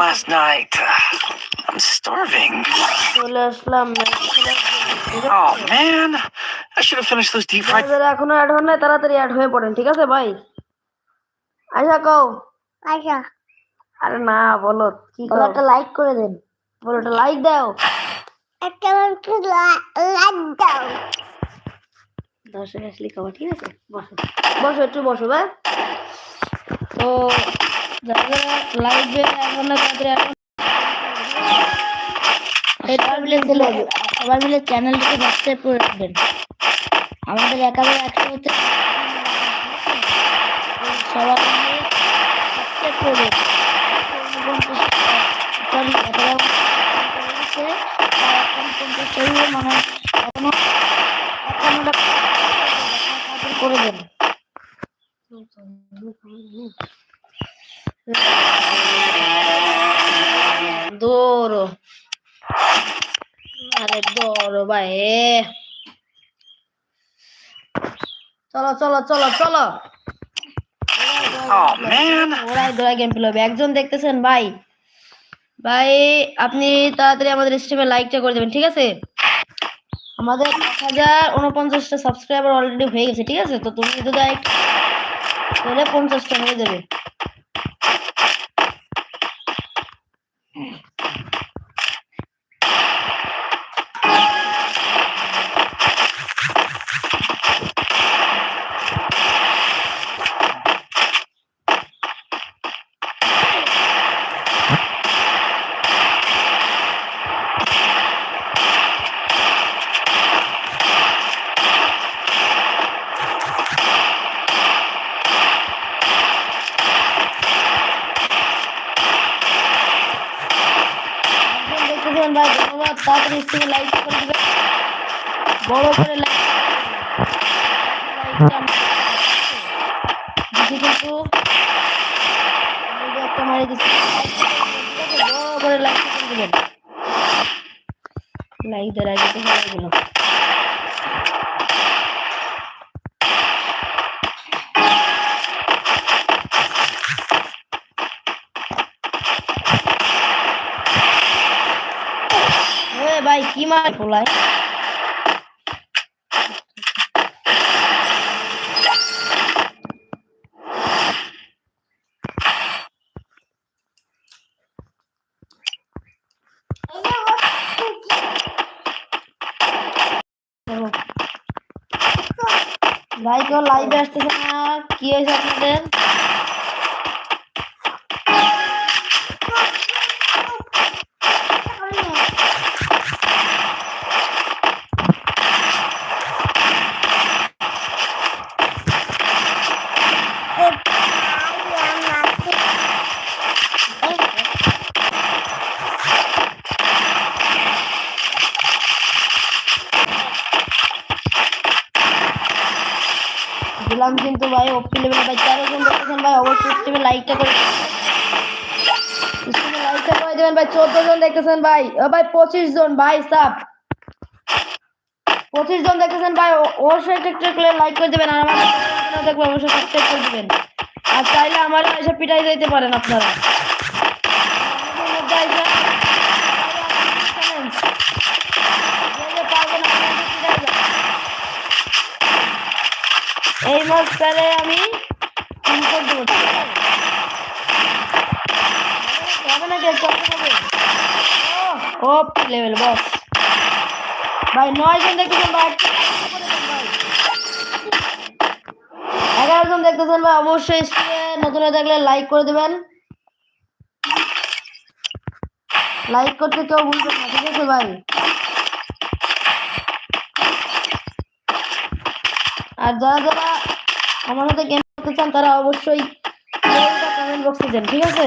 last night. I'm starving. Oh man, I should have finished those deep fried. যারা এখনও add হন নাই তাড়াতাড়ি অ্যাড হয়ে পড়েন ঠিক আছে ভাই আচ্ছা কও। আচ্ছা আরে না বলো কি কও? একটা লাইক করে দেন। বলো একটা লাইক দাও। একটা লাইক দাও। দর্শক আসলে খাবার ঠিক আছে? বসো। বসো একটু বসো ভাই তো যারা লাইভে এখন তাদের এখন সবাই মিলে চ্যানেলটাকে সাবস্ক্রাইব করে রাখবেন আমাদের একেবারে একশো হতে মিলে সাবস্ক্রাইব করে সরি মানে চলো চলো চলো চলো। Oh ওরাই গেম প্লে হবে। একজন দেখতেছেন ভাই। ভাই আপনি তাড়াতাড়ি আমাদের স্ট্রিমে লাইকটা করে দেবেন ঠিক আছে? আমাদের এক হাজার উনপঞ্চাশটা সাবস্ক্রাইবার অলরেডি হয়ে গেছে ঠিক আছে? তো তুমি যদি লাইক পঞ্চাশটা হয়ে যাবে। দেখতেছেন ভাই, ধন্যবাদ। তাড়াতাড়ি স্ক্রিনে লাইক করে দিবেন। বড় করে লাইক কিন্তু একটা মারি লাইক দিবেন। দেওয়ার আগে তো গেল পোলায় ভাই কেউ লাইভে আসতেছে না। কি হয়েছে আপনাদের? দিলাম কিন্তু ভাই ওপি লেভেল ভাই তেরো জন দেখতেছেন ভাই, অবশ্যই স্ট্রিমে লাইকটা করে স্ট্রিমে লাইকটা করে দেবেন ভাই চোদ্দ জন দেখতেছেন ভাই। ও ভাই পঁচিশ জন ভাই সাব। পঁচিশ জন দেখতেছেন ভাই অবশ্যই একটা করে লাইক করে দেবেন, আর আমার দেখবেন দেখবে অবশ্যই সাবস্ক্রাইব করে দিবেন। আর চাইলে আমার এসে পিটাই যেতে পারেন আপনারা। তাহলে আমি। তিন দেবো। হবে না কে ও লেভেল বস ভাই, নয় জন দেখতেছেন ভাই। এগারো জন দেখতেছেন ভাই। অবশ্যই নতুন হয়ে থাকলে লাইক করে দেবেন। লাইক করতে কেউ ভুলবেন না, ঠিক আছে ভাই? আর যারা যারা আমার সাথে গেম করতে চান, তারা অবশ্যই কমেন্ট বক্সে দেন ঠিক আছে?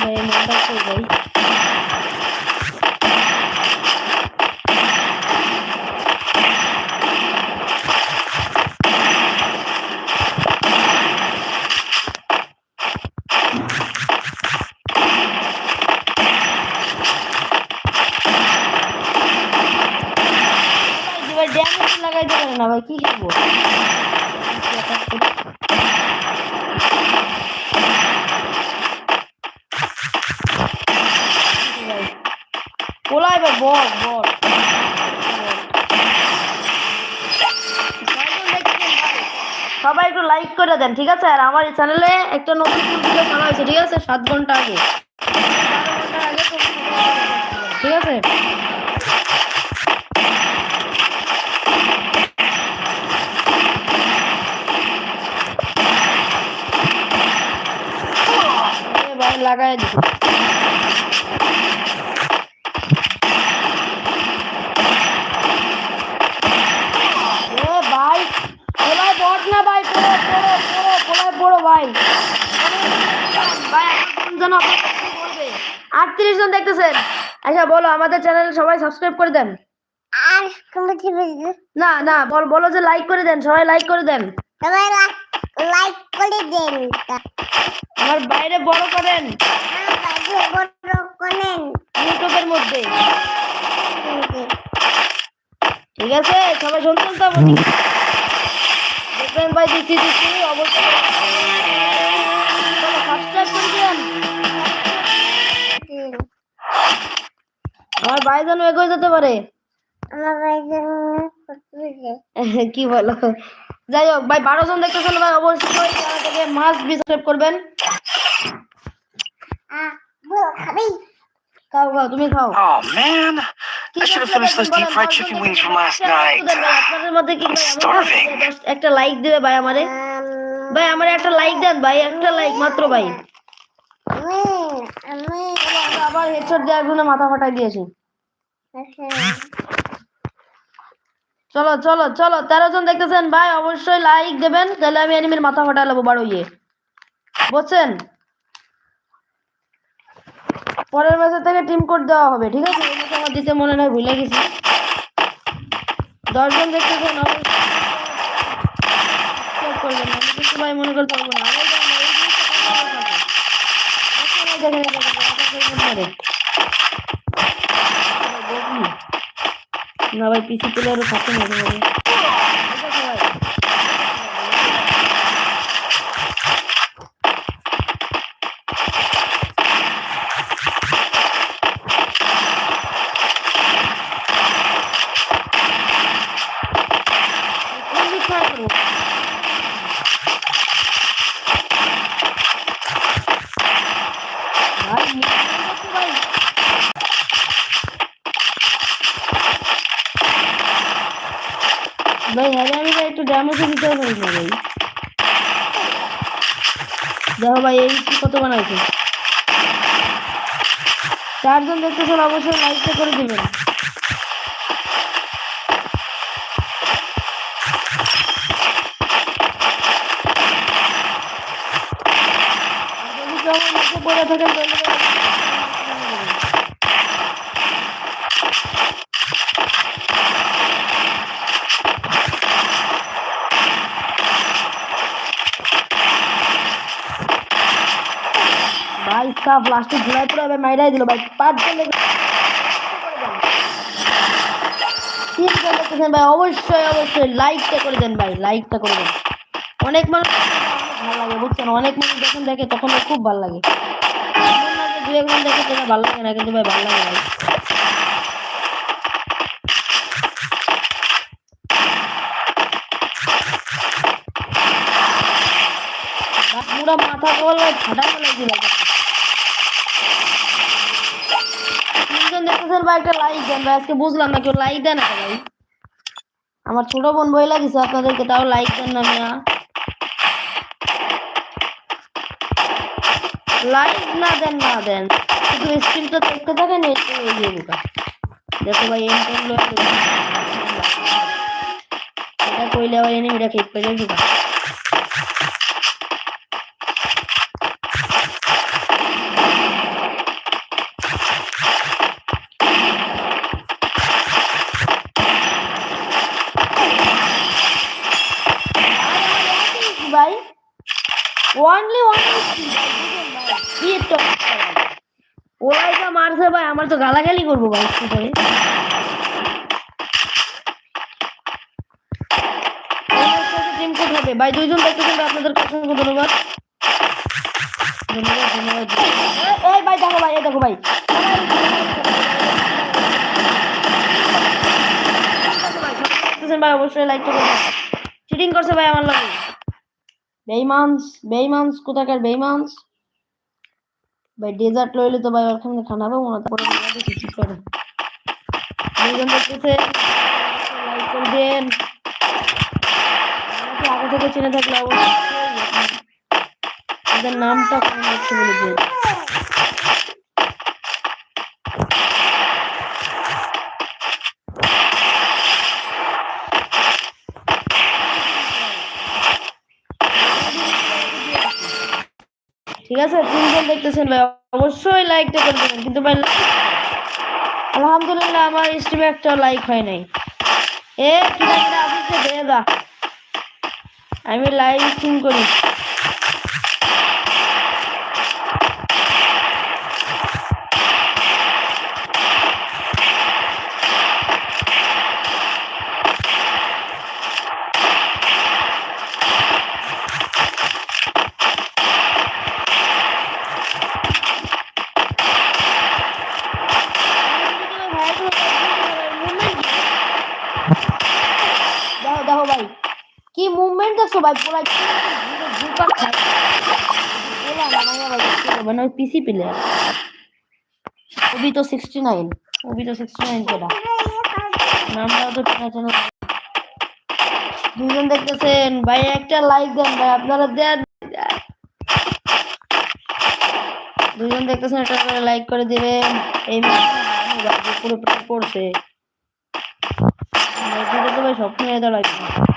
ভাই মনটা ভাই। আমি কি খেলব কোলা বল বল। সবাই একটু লাইক করে দেন, ঠিক আছে? আর আমার এই চ্যানেলে একটা নতুন ভিডিও হয়েছে ঠিক আছে? সাত ঘণ্টা আগে। লাগাই ভাই বট না ভাই পড়ো পড়ো পড়ো পড়ায় পড়ো ভাই। ভাই এখন কোন জন আটত্রিশ দেখতেছেন। আচ্ছা বলো আমাদের চ্যানেল সবাই সাবস্ক্রাইব করে দেন। না না বল বলো যে লাইক করে দেন সবাই লাইক করে দেন। সবাই লাইক করে দেন। আমার বাইরে বড় করেন। ইউটিউবের মধ্যে। ঠিক আছে? সবাই শুনছেন তো? দেখবেন ভাই দিচ্ছি দিচ্ছি অবশ্যই। সাবস্ক্রাইব করে দেন আমার ভাই যেন এগিয়ে যেতে পারে। আমার কি বলো? যাই হোক ভাই বারো জন দেখতেছেন ভাই অবশ্যই চ্যানেল থেকে মাস্ট সাবস্ক্রাইব করবেন। খাও খাও তুমি খাও। Oh man, I should have finished those deep fried chicken wings from last night. আপনাদের মধ্যে কি ভাই starving. একটা লাইক দিবে ভাই আমারে ভাই আমার একটা লাইক দেন ভাই একটা লাইক মাত্র ভাই। আবার হেডশট দেওয়ার জন্য মাথা ফাটাই দিয়েছি। চলো চলো চলো তেরো জন দেখতেছেন ভাই অবশ্যই লাইক দেবেন তাহলে আমি এনিমির মাথা ফাটা নেব বারো ইয়ে বুঝছেন পরের ম্যাচে থেকে টিম কোড দেওয়া হবে ঠিক আছে আমার দিতে মনে নয় ভুলে গেছি দশজন দেখতেছেন করবেন মনে করতে পারব না এই দেখেন, এই দেখেন, এই দেখেন, এই দেখেন। বকনি। না ভাই পিসি প্লেয়ারও থাকে না এখানে। ঠিক আছে ভাই। কোন দিক থেকে করব? ভাই, মুখ দেখো ভাই। ভাই হ্যাঁ আমি ভাই একটু ড্যামেজও দিতে পারি না ভাই দেখো ভাই এই কত বানাইছে? চারজন দেখতেছেন অবশ্যই লাইকটা করে দেবেন। পড়ে থাকেন সাফ লাস্টে ঘুরাই পুরো এবার মাইরাই দিল, ভাই। পাঁচজন ভাই। অবশ্যই অবশ্যই লাইকটা করে দেন, ভাই। লাইকটা করে দেন। অনেক মানুষ ভালো লাগে, বুঝছেন? অনেক মানুষ যখন দেখে, তখন খুব ভালো লাগে। না দু একজন দেখে যেটা ভালো লাগে না, কিন্তু ভাই, ভালো লাগে। পুরা মাথা কল ফাটা ফেলে দিল তিনজন দেখতেছেন ভাই একটা লাইক দেন ভাই। আজকে বুঝলাম না কেউ লাইক দেন না তো ভাই আমার ছোট বোন বই লাগিছে আপনাদেরকে তাও লাইক দেন না মিয়া। লাইক না দেন না দেন। শুধু স্ক্রিনটা দেখতে থাকেন একটু এগিয়ে বোকা দেখো ভাই, এম করল। এটা কইলে আবার এনিমিটা খেপ পেলে বোকা একবার তো গালাগালি করব বাইকটা ভাই, দুইজন ভাই আপনাদের অসংখ্য ধন্যবাদ। ভাই, দেখো ভাই দেখো ভাই। ভাই, অবশ্যই লাইক করবেন। চিটিং করছে ভাই আমার লাগে। বেইমানস, বেইমান্স, কোথাকার বেইমানস? ভাই ডেজার্ট লইলে তো ভাই ওখানে ঠান্ডা পাবো না, তারপরে আমরা দেখি কি করে। দুজন দেখতেছে লাইক আমাকে আগে থেকে চিনে থাকলে অবশ্যই নামটা কমেন্ট বলে দিন ঠিক আছে? তিনজন দেখতেছেন ভাই, অবশ্যই লাইকটা করে দেবেন কিন্তু ভাই, আলহামদুলিল্লাহ আমার স্ট্রিমে একটা লাইক হয় নাই। এ কি দে দা। আমি লাইভ স্ট্রিম করি দেখো দেখো ভাই কি মুভমেন্ট দেখছ ভাই? পুরো জুপা খায় বলা না মাইয়া ভাই কি করবে না পিসি প্লেয়ার ওবি তো সিক্সটি নাইন ওবি তো সিক্সটি নাইন কেটা তো চেনা চেনা দুজন দেখতেছেন। ভাই, একটা লাইক দেন ভাই, আপনারা দেন। দুজন দেখতেছেন, একটা করে লাইক করে দিবেন। এই পুরো পড়ছে। তো ভাই স্বপ্ন হয়ে দাঁড়াচ্ছে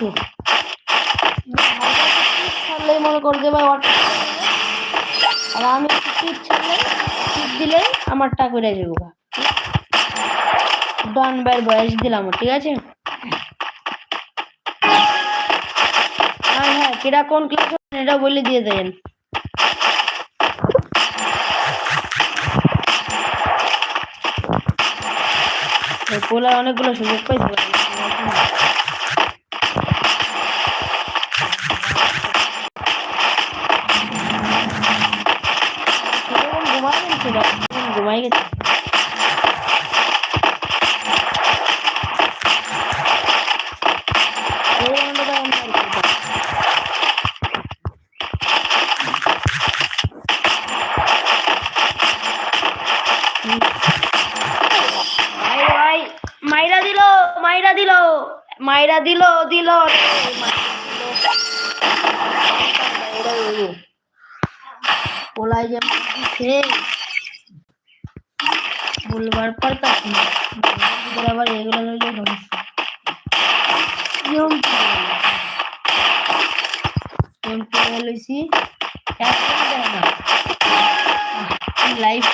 বুঝলি? ছাড়লেই মনে কর যে আর আমি টিপ ছাড়লে, টিপ দিলে টাকা করে যাব ডান বাইর বয়স দিলাম, ঠিক আছে? হ্যাঁ হ্যাঁ কেটা কোন ক্লাস এটা বলে দিয়ে এই পোলার অনেকগুলো সুযোগ পাইছে কীরকম ঘুমাই গেছে বা? কীরকম ঘুমাই গেছে এই রাউন্ডে তো আমি আর কি করব? ভাই ভাই মাইরা দিল মাইরা দিল মাইরা দিল দিল রে, মাইরা দিল। পোলাই যে দিছে বলবার পারতাছি না এগুলো আবার এগুলো লইলে সমস্যা নিয়ম কি নিয়ম কি লইছি এক করে দেয় না লাইভ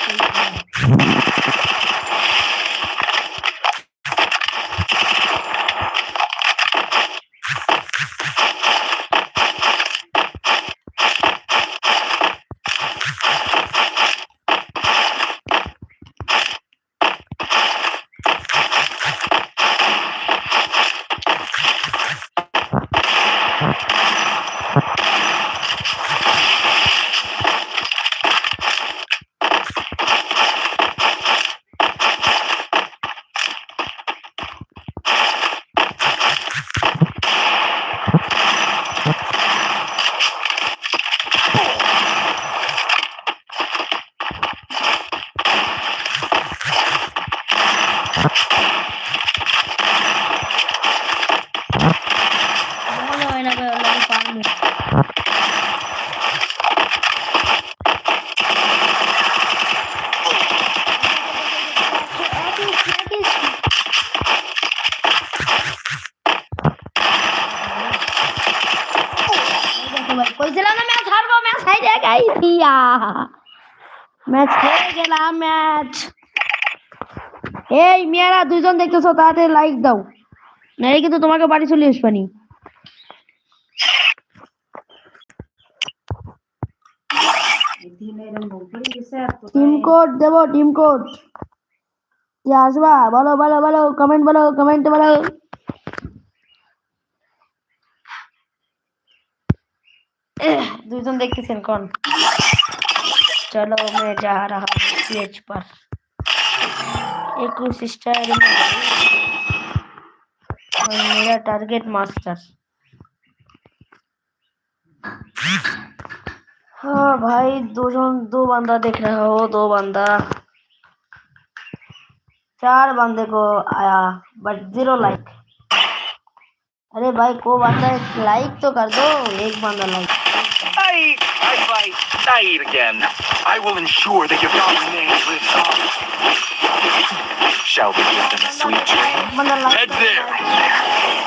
মনে হয় না ভাই ওর লাগে পারব কইছিলাম না ম্যাচ হারবো ম্যাচ হাইরে গাইছি ম্যাচ হেরে গেলাম ম্যাচ। এই মেয়েরা দুজন দেখতেছো তাড়াতাড়ি লাইক দাও। নাহলে কিন্তু তোমাকে বাড়ি চলে আসবানি টিম কোড দেব টিম কোড। কি আসবা? বলো বলো বলো কমেন্ট বলো কমেন্ট বলো। এহ, দুজন দেখতেছেন কোন? চলো मैं जा रहा हूँ PH पर। इक्कीस स्टार में और मेरा टारगेट मास्टर हाँ भाई, दो जन, दो बंदा देख रहे हो, दो बंदा। चार बंदे को आया बट ज़ीरो लाइक अरे भाई, को बंदा लाइक तो कर दो, एक बंदा like I eat again, I will ensure that your dying name lives on. Shall we give them a sweet dream? Head there.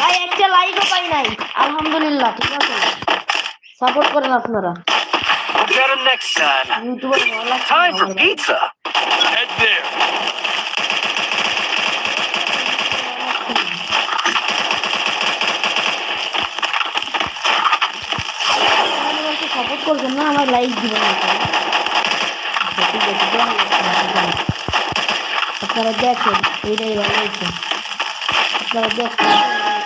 ভাই একটা লাইকও পাই নাই। আলহামদুলিল্লাহ ঠিক আছে। সাপোর্ট করেন আপনারা। Time. for pizza. Head there. Support করবেন না আমার লাইক দিবেন আপনারা দেখেন এইটাই ভালো হয়েছে। আপনারা দেখেন।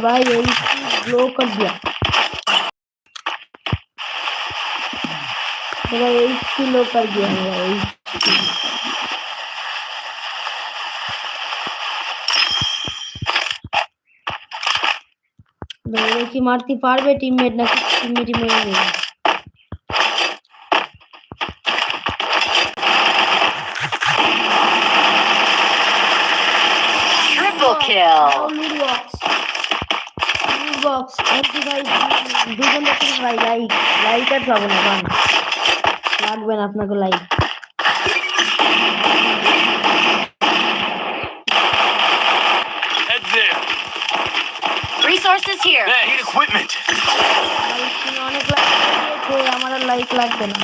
भाई रे भाई यही ग्लो कर दिया मेरा एच पी लो कर दिया मेरा एच মেরে কি মারতে পারবে টিমমেট নাকি টিমমেটই মেরে দেবে Triple kill. loot box loot box MP ভাই দুজন দেখছেন ভাই লাইক লাইক আর পাবো না বান লাগবে না আপনাকে like Head there. Resources here. Hey, need equipment. Like কিনে অনেক লাইক দিয়েছে আমার আর লাইক লাগবে না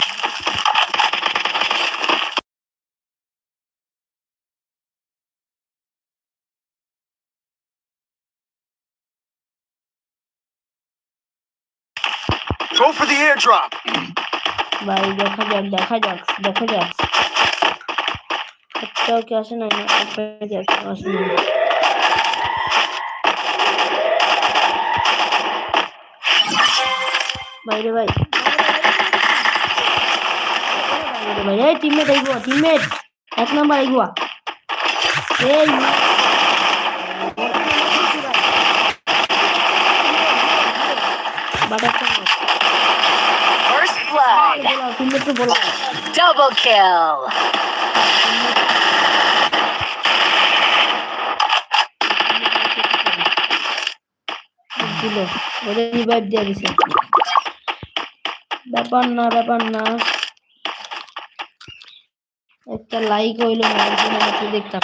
airdrop. ভাই, দেখা যাক দেখা যাক দেখা যাক। একটাও কি আসে না আসে না বাইরে, ভাই। ভাই। এক নাম্বার আইগো এই। Blood. Double kill. দিল ওদের রিভাইভ দিয়ে দিছে ব্যাপার না ব্যাপার না একটা লাইক হইল না দেখতাম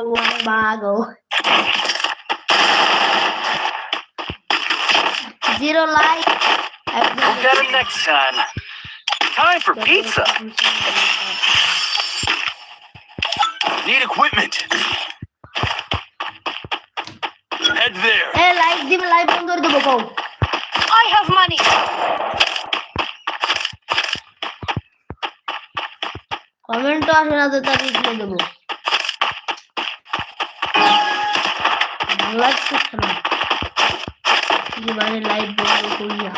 Diablo, mago. Zero like. We'll get him next time. Time for pizza. Need equipment. Head there. A like দিবে লাইভ বন্ধ করে দেবো কও I have money. কমেন্টও আসে না তো তার রিপ্লাই দেবো ভালো লাগছে না বাইরে লাইট বন্ধ করিয়া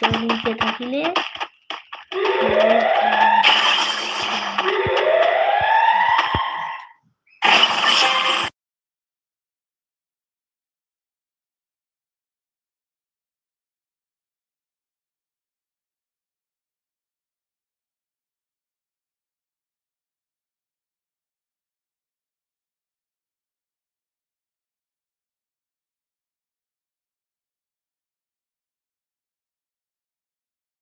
চলিতে থাকিলে